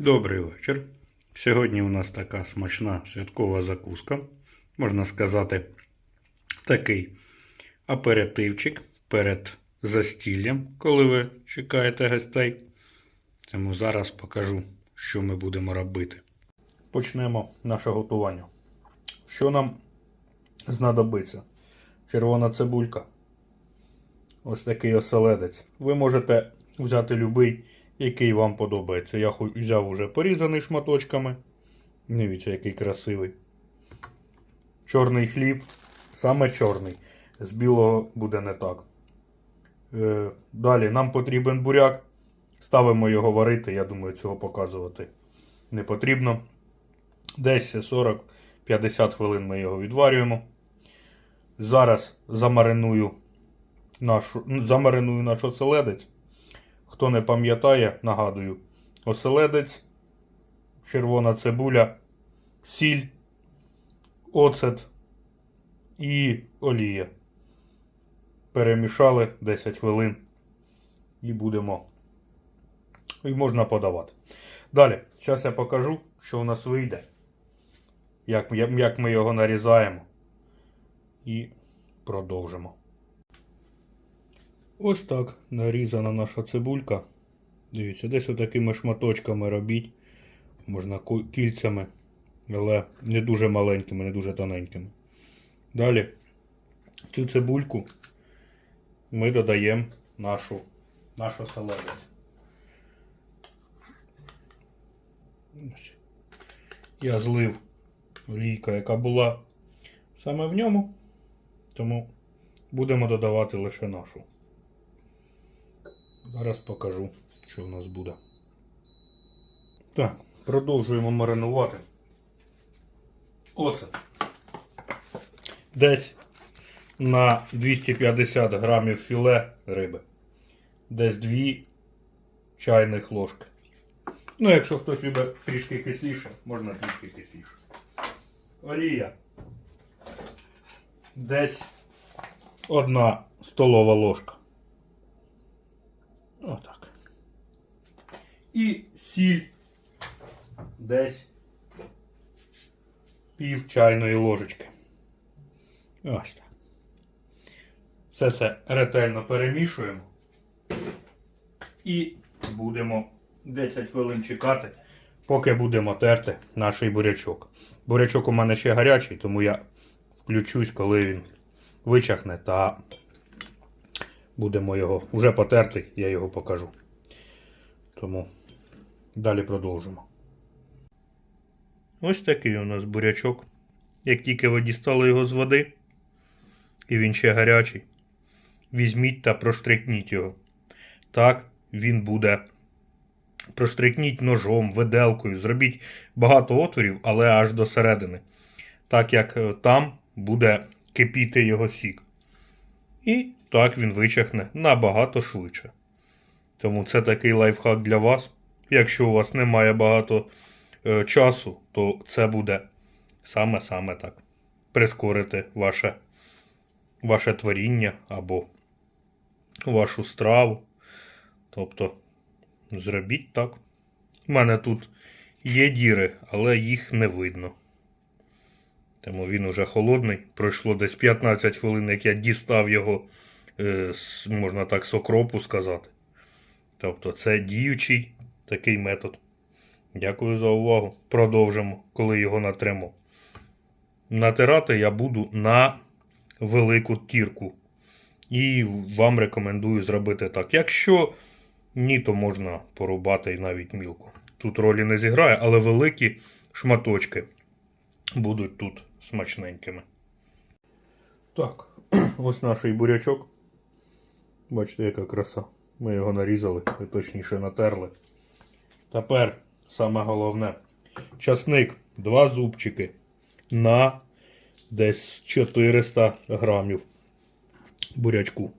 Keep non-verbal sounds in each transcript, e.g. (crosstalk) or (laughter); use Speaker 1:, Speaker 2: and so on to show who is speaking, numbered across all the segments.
Speaker 1: Добрий вечір. Сьогодні у нас така смачна святкова закуска. Можна сказати, такий аперитивчик перед застіллям, коли ви чекаєте гостей. Тому зараз покажу, що ми будемо робити. Почнемо наше готування. Що нам знадобиться? Червона цибулька. Ось такий оселедець. Ви можете взяти любий, який вам подобається. Я взяв уже порізаний шматочками. Дивіться, який красивий. Чорний хліб, саме чорний. З білого буде не так. Е, далі нам потрібен буряк. Ставимо його варити. Я думаю, цього показувати не потрібно. Десь 40-50 хвилин ми його відварюємо. Зараз замариную нашу, ну, замариную наш оселедець. Хто не пам'ятає, нагадую, оселедець, червона цибуля, сіль, оцет і олія. Перемішали 10 хвилин і будемо. І можна подавати. Далі, зараз я покажу, що у нас вийде. Як, як ми його нарізаємо. І продовжимо. Ось так нарізана наша цибулька. Дивіться, десь отакими шматочками робіть. Можна кільцями, але не дуже маленькими, не дуже тоненькими. Далі цю цибульку ми додаємо нашу, наш оселедець. Я злив олійка, яка була саме в ньому, тому будемо додавати лише нашу. Зараз покажу, що в нас буде. Так, продовжуємо маринувати. Оце. Десь на 250 грамів філе риби. Десь 2 чайних ложки. Ну, якщо хтось любить трішки кисліше, можна трішки кисліше. Олія. Десь одна столова ложка. Отак. І сіль десь пів чайної ложечки. Ось так. Все це ретельно перемішуємо. І будемо 10 хвилин чекати, поки будемо терти наш бурячок. Бурячок у мене ще гарячий, тому я включусь, коли він вичахне та будемо його вже потертий, я його покажу. Тому далі продовжимо. Ось такий у нас бурячок. Як тільки ви дістали його з води, і він ще гарячий, візьміть та проштрикніть його. Так, він буде. Проштрикніть ножом, виделкою, зробіть багато отворів, але аж до середини. Так як е, там буде кипіти його сік. І так він вичахне набагато швидше. Тому це такий лайфхак для вас. Якщо у вас немає багато е, часу, то це буде саме-саме так. Прискорити ваше, ваше творіння або вашу страву. Тобто, зробіть так. У мене тут є діри, але їх не видно. Тому він уже холодний. Пройшло десь 15 хвилин, як я дістав його, е, можна так, з окропу сказати. Тобто це діючий такий метод. Дякую за увагу. Продовжимо, коли його натремо. Натирати я буду на велику тірку. І вам рекомендую зробити так. Якщо ні, то можна порубати і навіть мілко. Тут ролі не зіграє, але великі шматочки будуть тут смачненькими. Так, (clears throat) ось наш бурячок. Бачите, яка краса. Ми його нарізали, і точніше натерли. Тепер саме головне. Часник, два зубчики на десь 400 грамів бурячку.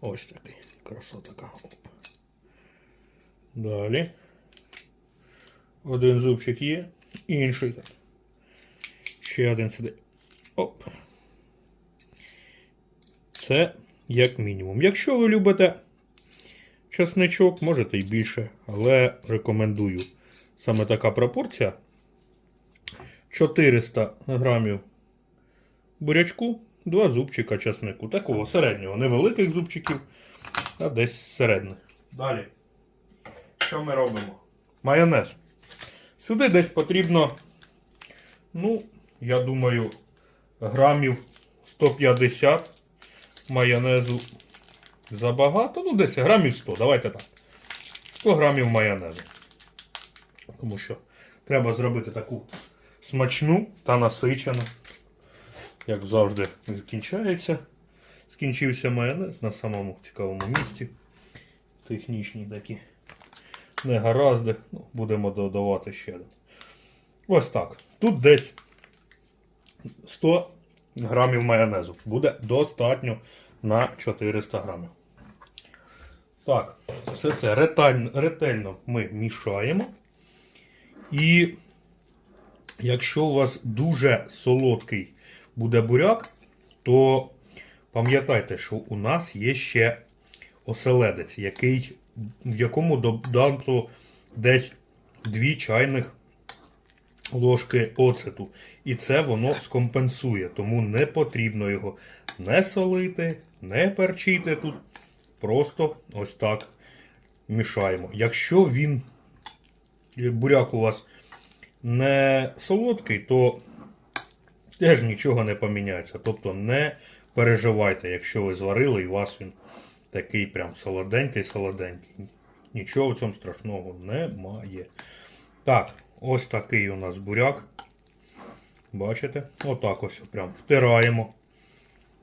Speaker 1: Ось такий. Краса така. Оп. Далі. Один зубчик є, інший так. Ще один сюди. Оп. Це як мінімум. Якщо ви любите чесничок, можете і більше, але рекомендую. Саме така пропорція. 400 грамів бурячку, 2 зубчика чеснику. Такого середнього, невеликих зубчиків, а десь середніх. Далі. Що ми робимо? Майонез. Сюди десь потрібно, ну, я думаю, грамів 150 майонезу забагато. Ну, десь грамів 100, давайте так. 100 грамів майонезу. Тому що треба зробити таку смачну та насичену. Як завжди, закінчається. Скінчився майонез на самому цікавому місці. Технічні такі негаразди. Ну, будемо додавати ще один. Ось так. Тут десь 100 грамів майонезу. Буде достатньо на 400 грамів. Так, все це ретельно, ретельно ми мішаємо. І якщо у вас дуже солодкий буде буряк, то пам'ятайте, що у нас є ще оселедець, який, в якому додано десь 2 чайних ложки оцету. І це воно скомпенсує, тому не потрібно його не солити, не перчити тут. Просто ось так мішаємо. Якщо він, буряк у вас не солодкий, то теж нічого не поміняється. Тобто не переживайте, якщо ви зварили і у вас він такий прям солоденький-солоденький. Нічого в цьому страшного немає. Так, ось такий у нас буряк. Бачите? Отак ось прям втираємо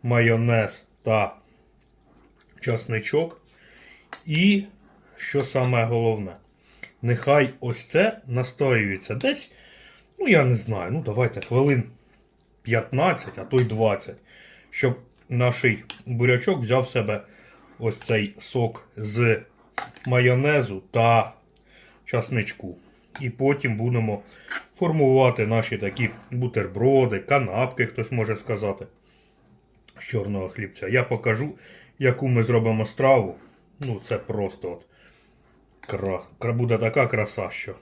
Speaker 1: майонез та часничок. І, що саме головне, нехай ось це настоюється десь, ну я не знаю, ну давайте хвилин 15, а то й 20, щоб наш бурячок взяв в себе ось цей сок з майонезу та часничку. І потім будемо формувати наші такі бутерброди, канапки, хтось може сказати, з чорного хлібця. Я покажу, яку ми зробимо страву. Ну, це просто от кра... буде така краса, що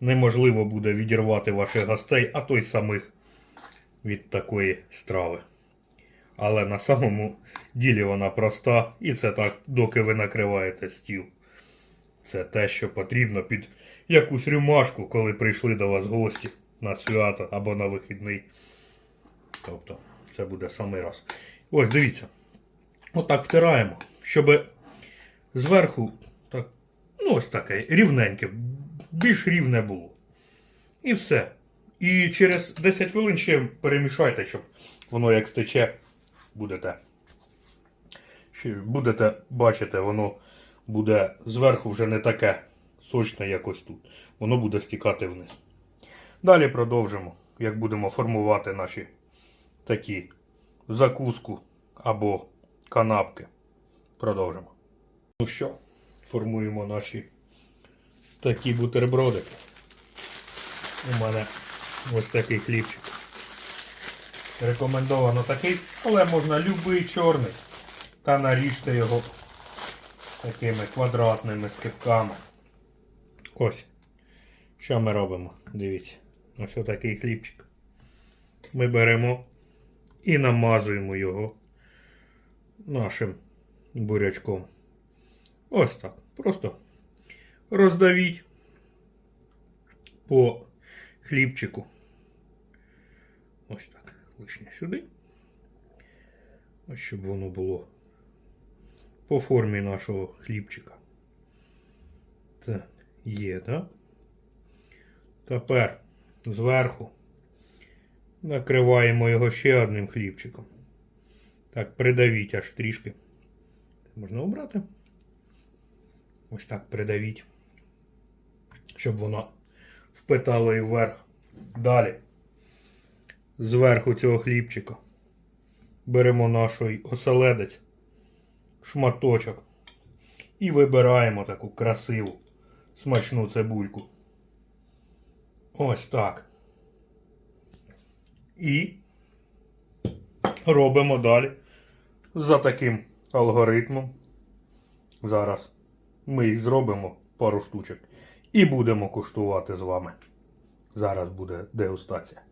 Speaker 1: неможливо буде відірвати ваших гостей, а то й самих від такої страви. Але на самому ділі вона проста, і це так, доки ви накриваєте стіл. Це те, що потрібно під якусь рюмашку, коли прийшли до вас гості на свято або на вихідний. Тобто, це буде самий раз. Ось дивіться. Отак втираємо, щоб зверху так, ну ось таке, рівненьке, більш рівне було. І все. І через 10 хвилин ще перемішайте, щоб воно як стече, будете. Будете бачити, воно буде зверху вже не таке сочне, як ось тут. Воно буде стікати вниз. Далі продовжимо, як будемо формувати наші такі закуску або канапки. Продовжимо. Ну що, формуємо наші такі бутербродики. У мене ось такий хлібчик. Рекомендовано такий, але можна любий чорний. Та наріжте його такими квадратними скибками. Ось. Що ми робимо? Дивіться. Ось отакий хлібчик. Ми беремо і намазуємо його нашим бурячком. Ось так. Просто роздавіть по хлібчику. Ось так. Лишнє сюди. Ось щоб воно було по формі нашого хлібчика. Це є, так? Тепер зверху накриваємо його ще одним хлібчиком. Так, придавіть аж трішки. Можна обрати. Ось так придавіть. Щоб воно впитало і вверх. Далі. Зверху цього хлібчика беремо наш оселедець, шматочок. І вибираємо таку красиву, смачну цибульку. Ось так. І робимо далі за таким алгоритмом. Зараз Ми їх зробимо пару штучок і будемо куштувати з вами. Зараз буде дегустація.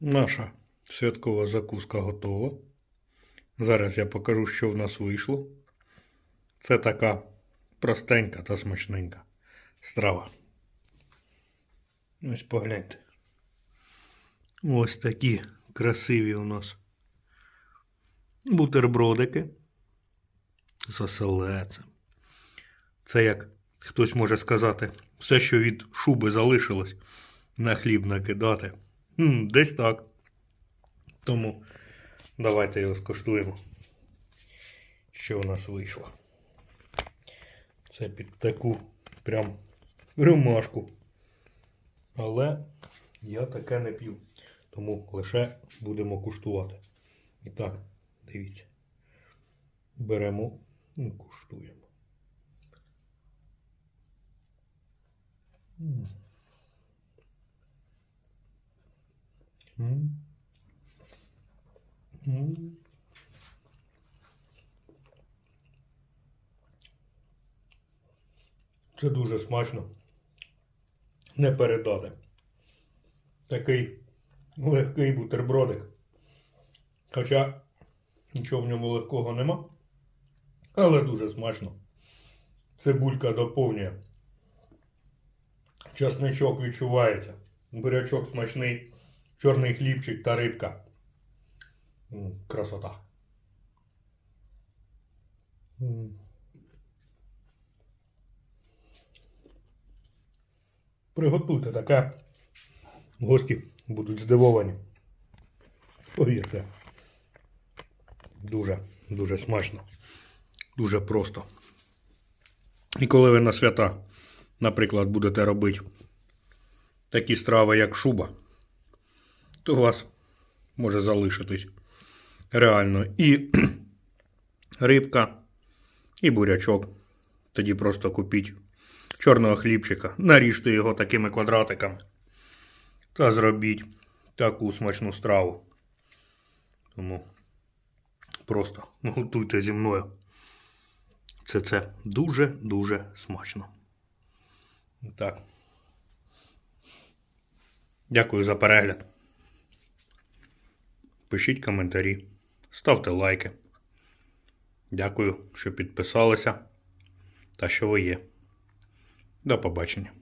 Speaker 1: Наша святкова закуска готова. Зараз я покажу, що в нас вийшло. Це така простенька та смачненька страва. Ось погляньте. Ось такі красиві у нас бутербродики з оселецем. Це як хтось може сказати, все, що від шуби залишилось, на хліб накидати. М, десь так. Тому давайте його скуштуємо. Що у нас вийшло. Це під таку прям ромашку. Але я таке не п'ю. Тому лише будемо куштувати. І так, дивіться. Беремо і куштуємо. М. М. Це дуже смачно. Не передати. Такий легкий бутербродик. Хоча нічого в ньому легкого нема. Але дуже смачно. Цибулька доповнює. Часничок відчувається. Бурячок смачний, чорний хлібчик та рибка. Красота. Приготуйте таке. Гості будуть здивовані. Повірте. Дуже, дуже смачно. Дуже просто. І коли ви на свята, наприклад, будете робити такі страви, як шуба, то у вас може залишитись реально і (clears throat) рибка, і бурячок. Тоді просто купіть чорного хлібчика, наріжте його такими квадратиками та зробіть таку смачну страву. Тому просто (laughs) готуйте зі мною. Це це дуже-дуже смачно. Так. Дякую за перегляд. Пишіть коментарі, ставте лайки. Дякую, що підписалися та що ви є. До побачення.